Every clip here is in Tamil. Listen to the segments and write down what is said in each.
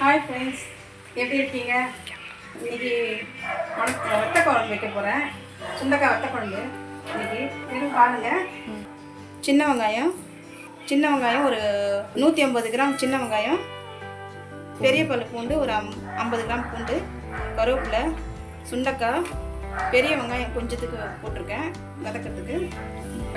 ஹாய் ஃப்ரெண்ட்ஸ் எப்படி இருக்கீங்க? இன்னைக்கு மண்- வத்த குழம்பு வைக்க போகிறேன் சுண்டக்காய் வத்த குழம்பு இன்னைக்கு வெறும் பாருங்க சின்ன வெங்காயம். சின்ன வெங்காயம் ஒரு நூற்றி ஐம்பது கிராம் சின்ன வெங்காயம். பெரிய பல்லு பூண்டு ஒரு அம் ஐம்பது கிராம் பூண்டு. கருவேப்பிலை சுண்டக்காய். பெரிய வெங்காயம் கொஞ்சத்துக்கு போட்டிருக்கேன் வதக்கிறதுக்கு.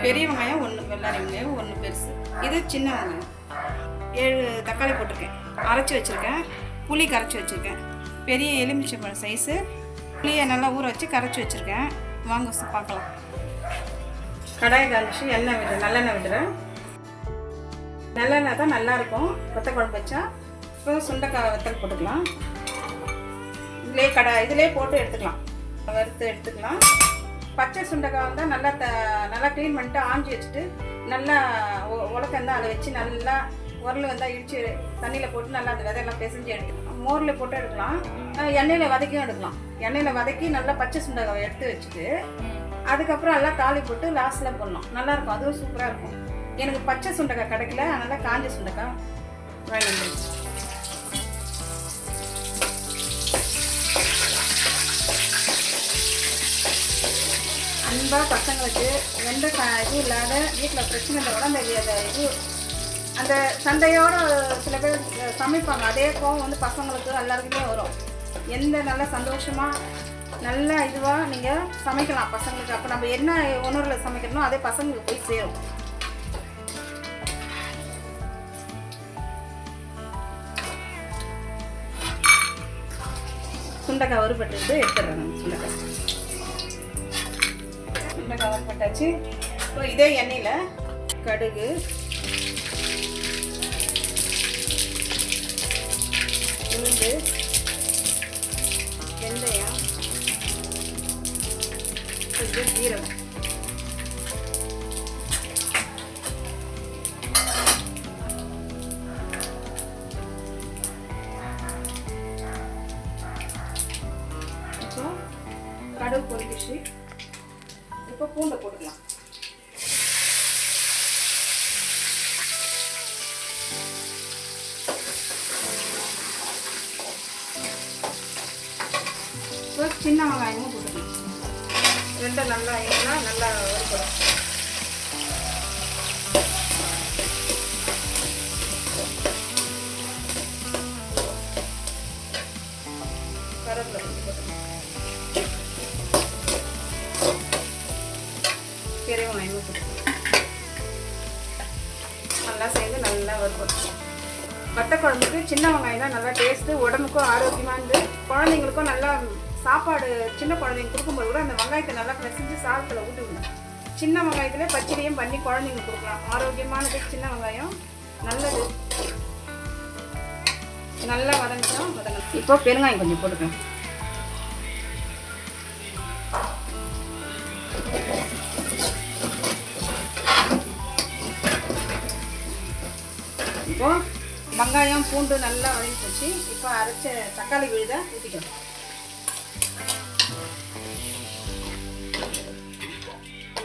பெரிய வெங்காயம் ஒன்று வெள்ளாரி வெங்காயம் ஒன்று பெருசு. இது சின்ன வெங்காயம். ஏழு தக்காளி போட்டிருக்கேன். அரைச்சி வச்சுருக்கேன். புளி கரைச்சி வச்சுருக்கேன். பெரிய எலுமிச்சம்பழம் சைஸு புளியை நல்லா ஊற வச்சு கரைச்சி வச்சுருக்கேன். வாங்க பார்க்கலாம். கடாயை காமிச்சு எண்ணெய் விடுறேன் நல்லெண்ணெய் விடுறேன் நல்லெண்ணெய் தான் நல்லாயிருக்கும் வத்த குழம்பு வச்சா. இப்போ சுண்டைக்காய் வத்தல் போட்டுக்கலாம். இதிலே கடை இதிலே போட்டு எடுத்துக்கலாம். வறுத்து எடுத்துக்கலாம். பச்சை சுண்டைக்காய் வந்தால் நல்லா த நல்லா க்ளீன் பண்ணிட்டு ஆஞ்சி வச்சுட்டு நல்லா உலக்கந்தான் அதை வச்சு நல்லா உரல் வந்தால் இடிச்சு தண்ணியில் போட்டு நல்லா அந்த விதையெல்லாம் பிசைஞ்சு எடுத்துக்கலாம். மோரில் போட்டு எடுக்கலாம். எண்ணெயில் வதக்கியும் எடுக்கலாம். எண்ணெயில் வதக்கி நல்லா பச்சை சுண்டக்காவை எடுத்து வச்சுட்டு அதுக்கப்புறம் எல்லாம் தாலி போட்டு லாஸ்ட்டில் போடணும் நல்லாயிருக்கும் அதுவும் சூப்பராக இருக்கும். எனக்கு பச்சை சுண்டைக்காய் கிடைக்கல. அதனால் காஞ்ச சுண்டக்காய் வாங்கி வந்துருச்சு அன்பாக பசங்களுக்கு எந்த இது இல்லாத வீட்டில் பிரச்சனை இல்லை. கூட அந்த இது அந்த சண்டையோட சில பேர் சமைப்பாங்க. அதே கோவம் வந்து பசங்களுக்கு எல்லாருக்குமே வரும். எந்த நல்ல சந்தோஷமாக நல்ல இதுவாக நீங்கள் சமைக்கலாம் பசங்களுக்கு. அப்போ நம்ம என்ன உணர்வில் சமைக்கணுமோ அதே பசங்களுக்கு போய் சேரும். சுண்டக்காய் வறுபட்டு எடுத்துடுறேன் நான் சுண்டக்காய். சுண்டைக்காய் வறுபட்டாச்சு. இப்போ இதே எண்ணெயில் கடுகு உளுந்து வெந்தயம் கொஞ்சம் ஜீரகம் கடுகு பொறுக்கிச்சு. இப்போ பூண்டை போட்டுக்கலாம். சின்ன வெங்காயமும் போட்டுக்கணும் ரெண்டும் நல்லா ஏன்னா நல்லா வறுப்படும் கருவேப்பிலை பெரிய வெங்காயமும் போட்டுக்கலாம். நல்லா சேர்ந்து நல்லா வறுப்படும் வத்த குழம்புக்கு சின்ன வெங்காயம் தான் நல்லா டேஸ்ட்டு உடம்புக்கும் ஆரோக்கியமாக இருந்து குழந்தைங்களுக்கும் நல்லா சாப்பாடு சின்ன குழந்தைங்க கொடுக்கும்போது கூட அந்த வெங்காயத்தை நல்லா பிசைஞ்சு சாதத்தில் ஊட்டி விடணும். சின்ன வெங்காயத்திலே பச்சடியும் பண்ணி குழந்தைங்களுக்கு கொடுக்கலாம். ஆரோக்கியமானது சின்ன வெங்காயம் நல்லது. நல்லா வதங்கிட்டோம் வதங்கணும். இப்போ பெருங்காயம் கொஞ்சம் போட்டுக்கலாம். இப்போ வெங்காயம் பூண்டு நல்லா வதங்கி போச்சு. இப்போ அரைச்ச தக்காளி விழுத ஊற்றிக்கணும்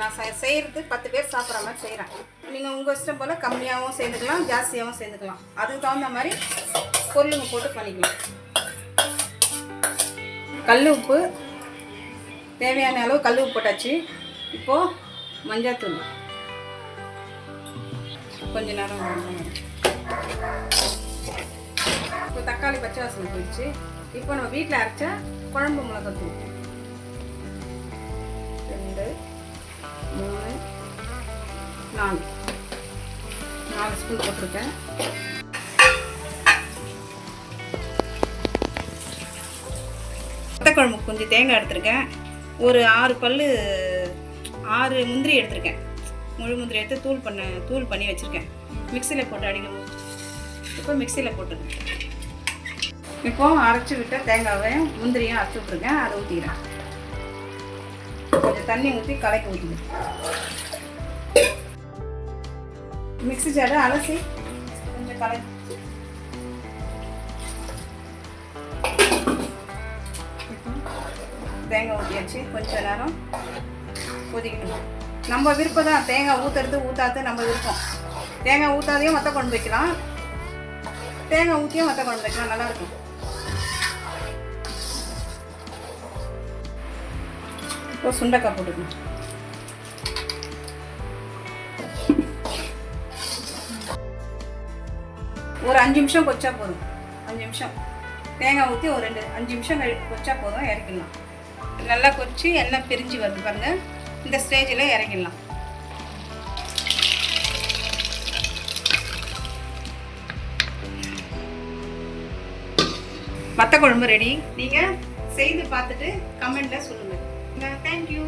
நான் செய்கிறது பத்து பேர் சாப்பிட்ற மாதிரி செய்கிறேன் நீங்கள் உங்கள் இஷ்டம் போல் கம்மியாகவும் சேர்ந்துக்கலாம் ஜாஸ்தியாகவும் சேர்ந்துக்கலாம். அதுக்கு தகுந்த மாதிரி பொருளுங்க போட்டு பண்ணிக்கலாம். கல் உப்பு தேவையான அளவு கல் உப்பு போட்டாச்சு. இப்போது மஞ்சள்தூள் கொஞ்ச நேரம் இப்போ தக்காளி பச்சை வாசனை போயிடுச்சு. இப்போ நம்ம வீட்டில் அரைச்ச குழம்பு மிளகாத்தூள். நாலு நாலு ஸ்பூன் போட்டிருக்கேன். குழம்புக்கு கொஞ்சம் தேங்காய் எடுத்திருக்கேன். ஒரு ஆறு பல்லு ஆறு முந்திரி எடுத்திருக்கேன். முழு முந்திரி எடுத்து தூள் பண்ண தூள் பண்ணி வச்சுருக்கேன். மிக்சியில் போட்டு அடிக்கணும். இப்போ மிக்சியில் போட்டுருக்கேன் இப்போ அரைச்சி விட்ட தேங்காவையும் முந்திரியும் அரைச்சி விட்ருக்கேன் அதை ஊற்றிக்கிறேன் கொஞ்சம் தண்ணி ஊற்றி கலக்கி ஊற்றிக்கிறேன் மிக்ஸி ஜாரை அலசி. கொஞ்சம் கலை தேங்காய் ஊற்றியாச்சு கொஞ்சம் நேரம் கொதிக்கணும் நம்ம விருப்பம் தான். தேங்காய் ஊற்றுறது ஊற்றாது நம்ம விருப்பம். தேங்காய் ஊற்றாதையும் மற்ற குழம்பு வைக்கலாம். தேங்காய் ஊற்றியும் மற்ற குழம்பு வைக்கலாம். நல்லாயிருக்கும் இப்போ சுண்டைக்காய் போட்டுக்கணும். ஒரு அஞ்சு நிமிஷம் கொச்சா போதும். அஞ்சு நிமிஷம். தேங்காய் ஊற்றி ஒரு ரெண்டு அஞ்சு நிமிஷம் கழி கொச்சா போதும் இறக்கிடலாம். நல்லா கொச்சி எண்ணெய் பிரிஞ்சு வருது பாருங்க. இந்த ஸ்டேஜில் இறக்கிடலாம். வத்த குழம்பு ரெடி நீங்கள் செய்து பார்த்துட்டு கமெண்ட்டில் சொல்லுங்கள் தேங்க்யூ